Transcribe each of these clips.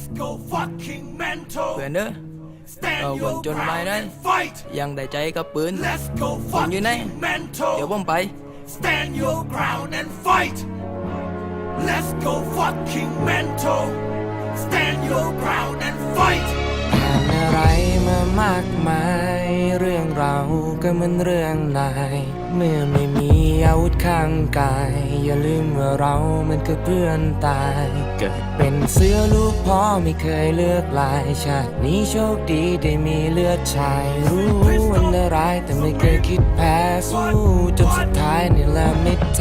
Let's go fucking mental เพื่อนเด้อ Stand Ờ, your quần chôn ground mai đấy. and fight ยังได้ใจกับปืน Let's go ผมอยู่ไหน fucking mental เดี๋ยวผมไป Stand your ground and fight. Let's go fucking mental. Stand your ground and fight. ผ่านอะไรมามากมาย เรื่องเราก็เหมือนเรื่องนาย เมื่อไม่มีอาวุธ ข้างกาย อย่าลืมว่าเรามันคือเพื่อนตาย เกิดเป็นเสื้อลูกพ่อไม่เคยเลือกลายชาตินี้โชคดีได้มีเลือดชาย รู้วันตรายแต่ไม่เคยคิดแพ้สู้จนสุดท้ายนี่แหละมิตรท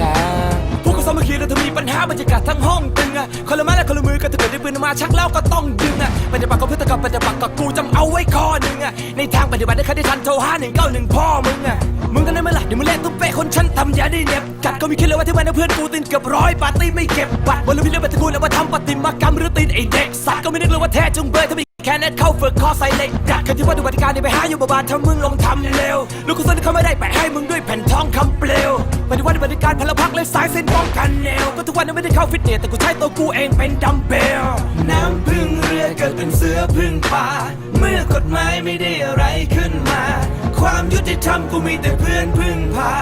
างพวกกูสามัคคีแล้วถ้ามีปัญหาบรรยากาศทั้งห้องตึงอะคนละไม้และคนละมือก็ถ้าเกิดได้ปืนมาชักแล้วก็ต้องดึงอะปฏิบัติกับเพื่อนกับปฏิบัติกับกูจำเอาไว้ข้อหนึ่งอะในทางปฏิบัติได้ใครได้ทันโทรห้าหนึ่งเก้าหนึ่งพ่อมึงอะมึงกันได้ไหมล่ะเดี๋ยวมึงเล่นตุ๊เป๊ะคนฉันทำยาได้เน็บกัดก็มีคิดเลยว่าที่มันเพื่อนกูตินเกือบร้อยปาร์ตี้ไม่เก็บบัตรวันละวิลเล่นบัตรกูแล้วว่าทำปฏิมากรรมหรือตีนไอเด็กสัตว์ก็ไม่นึกเลยว่าแท้จงเบยถ้ามี แค่นั้นเข้าฝึกคอใสเหล็กดัดเคยที่ว่าดูปฏิการนี่ไปหาอยู่บาบาลถ้ามึงลงทำเร็วลูกคุณส้นเขาไม่ได้แปให้มึงด้วยแผ่นทองคำเปลวปฏิวัติปฏิการพลพักและสายเส้นป้องกันแนวก็ทุกวันนั้นไม่ได้เข้าฟิตเนสแต่กูใช้ตัวกูเองเป็นดัมเบลน้ำพึ่งเรือเกิดเป็นเสือพึ่งป่า เมื่อกฎหมายไม่ได้อะไรขึ้นมา ความยุติธรรมกูมีแต่เพื่อนพึ่งพา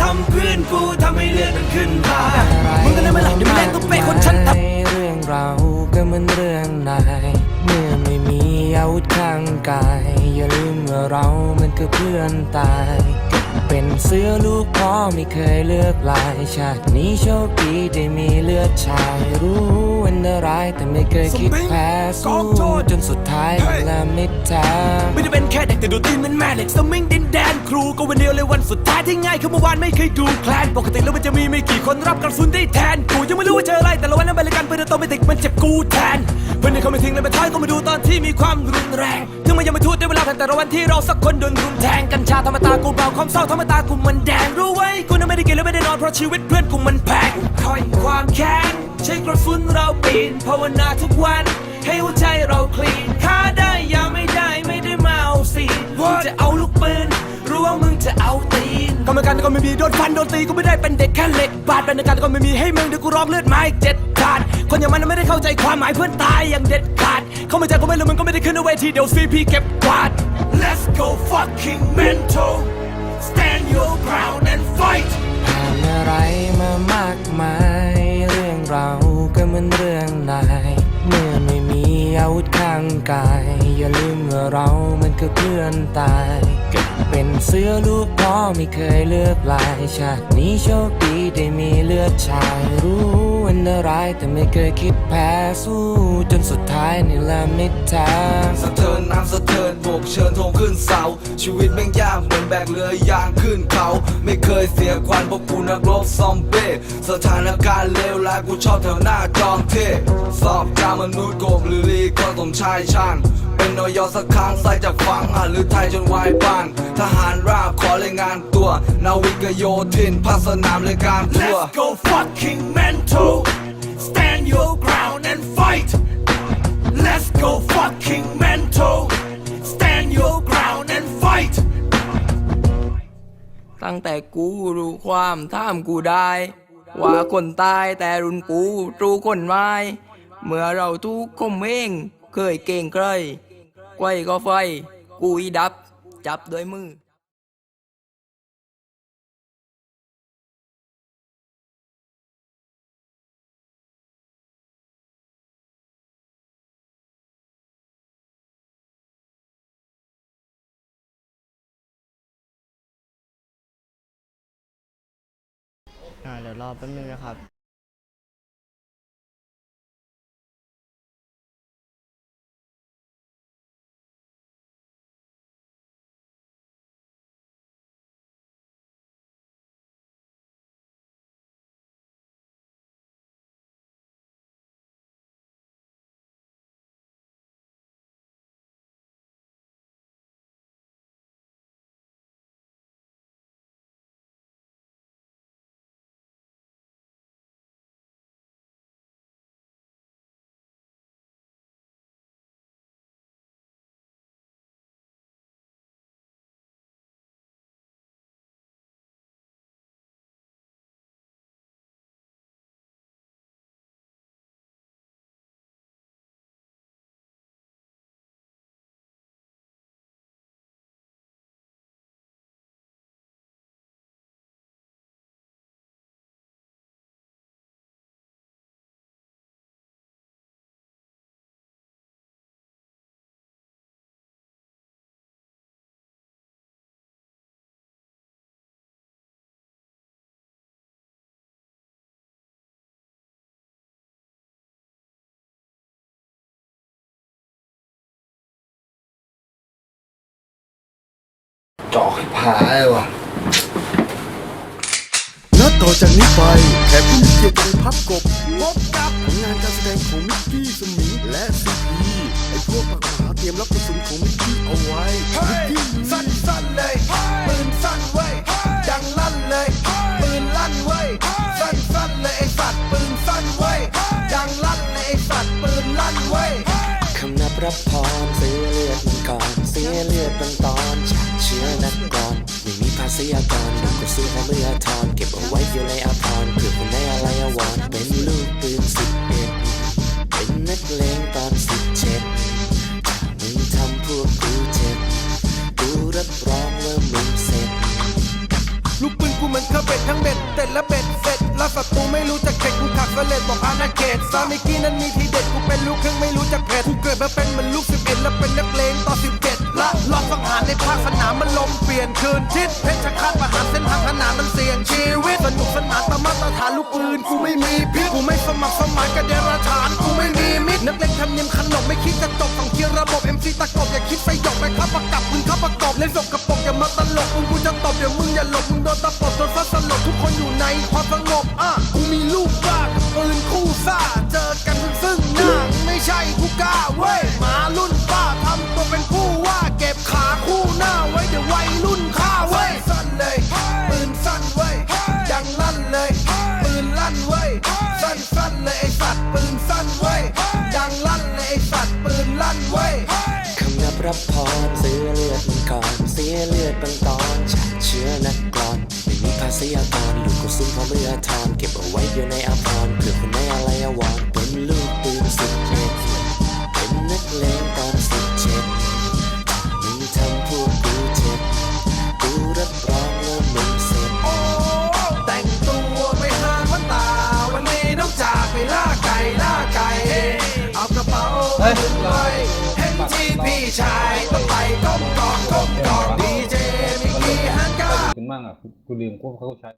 ทำเพื่อนกูทำให้เลือดมันขึ้นตามึงก็ได้ไหมล่ะเดี๋ยวมึงเล่นตัวเป๊ะคนฉันทำเรื่องเราก็เหมือนเรื่องนายเมื่อไม่มี อาวุธข้างกาย อย่าลืมว่าเรามันคือเพื่อนตาย เป็นเสื้อลูกพ่อไม่เคยเลือกลาย ชาตินี้โชคดีได้มีเลือดชายรู้ อันตรายแต่ไม่เคยคิดแพ้สู้จนสุดท้ายนั่นแหละมิตรทางไม่ได้เป็นแค่เด็กแต่ดูตีนมันแม่เหล็กสมิงดินแดนครูก็วันเดียวเลยวันสุดท้ายที่ง่ายคือเมื่อวานไม่เคยดูแคลนปกติแล้วมันจะมีไม่กี่คนรับกระสุนได้แทนกูยังไม่รู้ว่าเจออะไรแต่ละวันนั้นบริการปืนโตไม่ติดมันเจ็บกูแทนเพื่อนที่เขาไม่ทิ้งเลยมาท้ายก็มาดูตอนที่มีความรุนแรงถึงมันยังไม่ทูดได้เวลาแต่ละวันที่เราสักคนโดนรุมแทงกัญชาธรรมตากูเบาความเศร้าธรรมตากูมันแดงรู้ไว้กูนั้นไม่ได้กินและไม่ได้นอนเพราะชีวิตเพื่อนกูมันแพงคอยความแค้นใช้กระสุนเราปีนภาวนาทุกวัน ให้หัวใจเราคลีนฆ่าได้อย่าไม่ได้ไม่ได้มาเอาสิมึงจะเอาลูกปืนรู้ว่ามึงจะเอาตีนกรรมการก็ไม่มีโดนฟันโดนตีก็ไม่ได้เป็นเด็กแค่เหล็กบาดบรรยากาศก็ไม่มีให้มึงเดี๋ยวกูร้องเลือดไม้เจ็ดขาดคนอย่างมันไม่ได้เข้าใจความหมายเพื่อนตายอย่างเด็ดขาด เข้ามาใจก็ไม่รู้มึงก็ไม่ได้ขึ้นเอาเวทีเดี๋ยวซีพีเก็บกวาด Let's go fucking mental. Stand your ground and fight. ผ่านอะไรมามากมายเรื่องเรา ก็เหมือนเรื่องนายเมื่อไม่มีอาวุธข้างกาย อย่าลืมว่าเรามันคือเพื่อนตายเป็นเสือลูกพ่อไม่เคยเลือกลายชาตินี้โชคดีได้มีเลือดชายรู้ันตรายแต่ไม่เคยคิดแพ้สู้ จนสุดท้ายนี่แหละมิตรทางสะเทินน้ำสะเทินบกเชิญธงขึ้นเสา ชีวิตแม่งยากเหมือนแบกเรือยางขึ้นเขา ไม่เคยเสียควันเพราะกูนักรบซอมเบ้สถานการณ์เลวร้ายกูชอบแถวหน้าจอมเทสอบจามนุษย์โกบหรือลีก็สมชายช่าง เป็นนอยอสักครั้งใส่จากฟังอะหรือไทยจนวายบ้านทหารราบขอรายงานตัว นาวิกโยธินภาคสนามเลยการทั่ว Let's go fucking mental. Stand your ground and fight. Let's go fucking mental. Stand your ground and fight. ตั้งแต่กูรู้ความท่ามกูได้ ว่าคนตายแต่รุ่นกูรู้คนไม่เมื่อเราทุกคมเองเคยเก่งใคร ไกวก็ไฟ กูอีดับ จับด้วยมืออ่าเดี๋ยวรอแป๊บนึงนะครับ จอกให้ผาเลยว่ะนัดต่อจากนี้ไปแขกผู้มีเกียรติในพับกบพบกับผลงานการแสดงของมิกกี้สมิงและซีพีไอ้พวกปากหมาเตรียมรับกระสุนของมิกกี้เอาไว้มิกกี้สั้นสั้นๆเลยปืนสั้นเว้ยดังลั่นเลยปืนลั่นเว้ยสั้นสั้นๆเลยไอสัตว์ปืนสั้นเว้ยดังลั่นเลยไอสัตว์ปืนลั่นเว้ยคำนับรับพร ไม่มีภาษีอากรหนุ่มก็ซื้อของเมื่อทอนเก็บเอาไว้อยู่ในอาภรเพื่อคนในอะไรอวรณ์เป็นลูกปืนสิบเอ็ดเป็นนักเลงตอนสิบเจ็ดมึงทำพวกกูเจ็บกูรับรองว่ามึงเสร็จลูกปืนกูเหมือนเครื่องเบ็ดทั้งเบ็ดเสร็จและเบ็ดเสร็จแล้วศัตรูไม่รู้จักเข็ดกูขักเสลดบอกอาณาเขตซามิกี้นั้นมีทีเด็ดกูเป็นลูกครึ่งไม่รู้จักเผ็ดกูเกิดมาเป็นเหมือนลูกสิบเอ็ดและเป็นนักเลงต่อสิบเจ็ด ละลองสังหารในภาคสนามมันลมเปลี่ยนคืนทิศเพชรฆาตประหารเส้นทางขนานมันเสี่ยงชีวิตสนุกสนานตามมาตรฐานลูกปืนกูไม่มีพิษกูไม่สมัครสมานกับเดรัจฉานกูไม่มีมิตรนักเลงทำเนียมขนมไม่คิดกระจกต้องเคิดระบบ MC ตะกบอย่าคิดสยบไปครับประกับมึงครับประกอบเล่นสกปรกอย่ามาตลกมึงกูจะตบเดี๋ยวมึงอย่าหลบมึงโดนตะปบจนฟ้าสลบทุกคนอยู่ในความสงบอะกูมีลูกบ้าปืนคู่ซ่าเจอกันซึ่งหน้าไม่ใช่ผู้กล้าเว้ย สั้นเลยไอ้สัตว์ปืนสั้นเว้ยดังลั่นเลยไอ้สัตว์ปืนลั่นเว้ยคำนับรับพรเสียเลือดมันก่อน เสียเลือดบางตอนจากเชื้อนักกรอนไม่มีภาษีอากรลูกกระสุนพอเมื่อทอนเก็บเอาไว้อยู่ในอาภรรเพื่อคน มั่งอะกูลืมพวกเขาใช้